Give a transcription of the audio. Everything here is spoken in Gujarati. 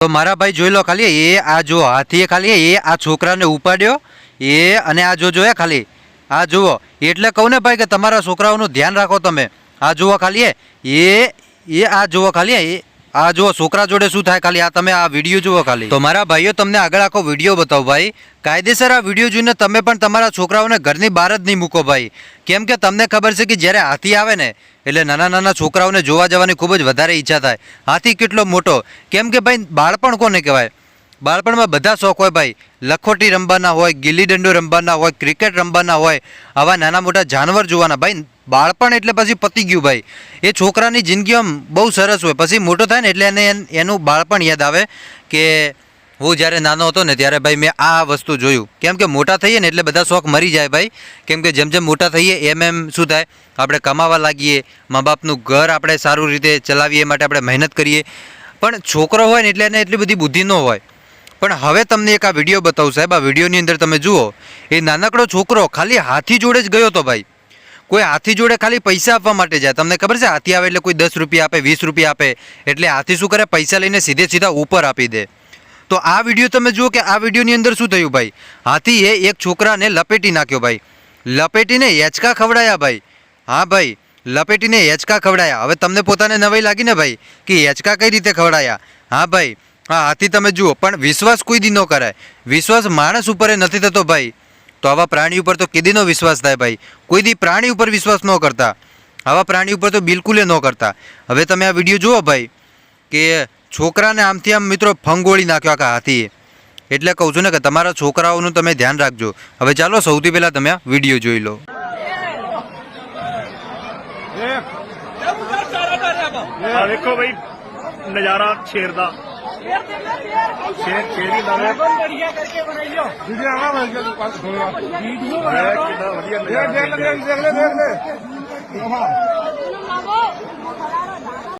તો મારા ભાઈ જોઈ લો ખાલી, એ આ જો હાથીએ ખાલી એ આ છોકરાને ઉપાડ્યો, એ અને આ જો જોયા ખાલી, આ જુઓ. એટલે કહું ને ભાઈ કે તમારા છોકરાઓનું ધ્યાન રાખો તમે. આ જુઓ ખાલી એ એ આ જુઓ ખાલી એ આ જુઓ, છોકરા જોડે શું થાય ખાલી? આ તમે આ વીડિયો જુઓ ખાલી. તો મારા ભાઈઓ તમને આગળ આખો વીડિયો બતાવો ભાઈ. કાયદેસર આ વીડિયો જોઈને તમે પણ તમારા છોકરાઓને ઘરની બહાર જ નહીં મૂકો ભાઈ. કેમ કે તમને ખબર છે કે જ્યારે હાથી આવે ને, એટલે નાના નાના છોકરાઓને જોવા જવાની ખૂબ જ વધારે ઈચ્છા થાય. હાથી કેટલો મોટો. કેમ કે ભાઈ, બાળપણ કોને કહેવાય? બાળપણમાં બધા શોખ હોય ભાઈ. લખોટી રમવાના હોય, ગિલ્લી દંડો રમવાના હોય, ક્રિકેટ રમવાના હોય, આવા નાના મોટા જાનવર જોવાના. ભાઈ બાળપણ એટલે પછી પતી ગયું ભાઈ. એ છોકરાની જિંદગી આમ બહુ સરસ હોય. પછી મોટો થાય ને એટલે એને એન- બાળપણ યાદ આવે કે હું જ્યારે નાનો હતો ને ત્યારે ભાઈ મેં આ વસ્તુ જોયું. કેમ કે મોટા થઈએ ને એટલે બધા શોખ મરી જાય ભાઈ. કેમ કે જેમ જેમ મોટા થઈએ એમ એમ શું થાય? આપણે કમાવા લાગીએ મા બાપનું ઘર આપણે સારું રીતે ચલાવીએ માટે આપણે મહેનત કરીએ. પણ છોકરો હોય ને એટલે એને એટલી બધી બુદ્ધિ ન હોય. પણ હવે તમને એક આ વીડિયો બતાવું સાહેબ. આ વિડીયોની અંદર તમે જુઓ, એ નાનકડો છોકરો ખાલી હાથી જોડે જ ગયો હતો ભાઈ. કોઈ હાથી જોડે ખાલી પૈસા આપવા માટે જાય. તમને ખબર છે, હાથી આવે એટલે કોઈ દસ રૂપિયા આપે, વીસ રૂપિયા આપે, એટલે હાથી શું કરે? પૈસા લઈને સીધે સીધા ઉપર આપી દે. તો આ વીડિયો તમે જુઓ કે આ વિડીયોની અંદર શું થયું ભાઈ? હાથીએ એક છોકરાને લપેટી નાખ્યો ભાઈ. લપેટીને હેચકા ખવડાયા ભાઈ. હા ભાઈ, લપેટીને હેચકા ખવડાયા. હવે તમને પોતાને નવાઈ લાગી ને ભાઈ કે હેચકા કઈ રીતે ખવડાયા? હા ભાઈ હા હાથી તમે જુઓ, પણ વિશ્વાસ કોઈ દી ન કરાય. વિશ્વાસ માણસ ઉપર નથી થતો ભાઈ. તો આવા પ્રાણી ઉપર તો કેદીનો વિશ્વાસ થાય ભાઈ કોઈ દી પ્રાણી ઉપર વિશ્વાસ ન કરતા આવા પ્રાણી ઉપર તો બિલકુલ ન કરતા હવે તમે આ વિડીયો જુઓ ભાઈ કે છોકરાને આમથી આમ મિત્રો ફંગોળી નાખ્યો આખા હાથીએ એટલે કહું છું ને કે તમારા છોકરાઓનું તમે ધ્યાન રાખજો હવે ચાલો સૌથી પહેલાં તમે આ વિડીયો જોઈ લો ਆ ਵੇਖੋ ਬਈ ਨਜ਼ਾਰਾ ਸ਼ੇਰ ਦਾ शेर शेर ही लाना बढ़िया करके बनाइयो वीडियो आवा मैं के पास होया वीडियो बनाया कितना बढ़िया देख देख देख ले देख ले हां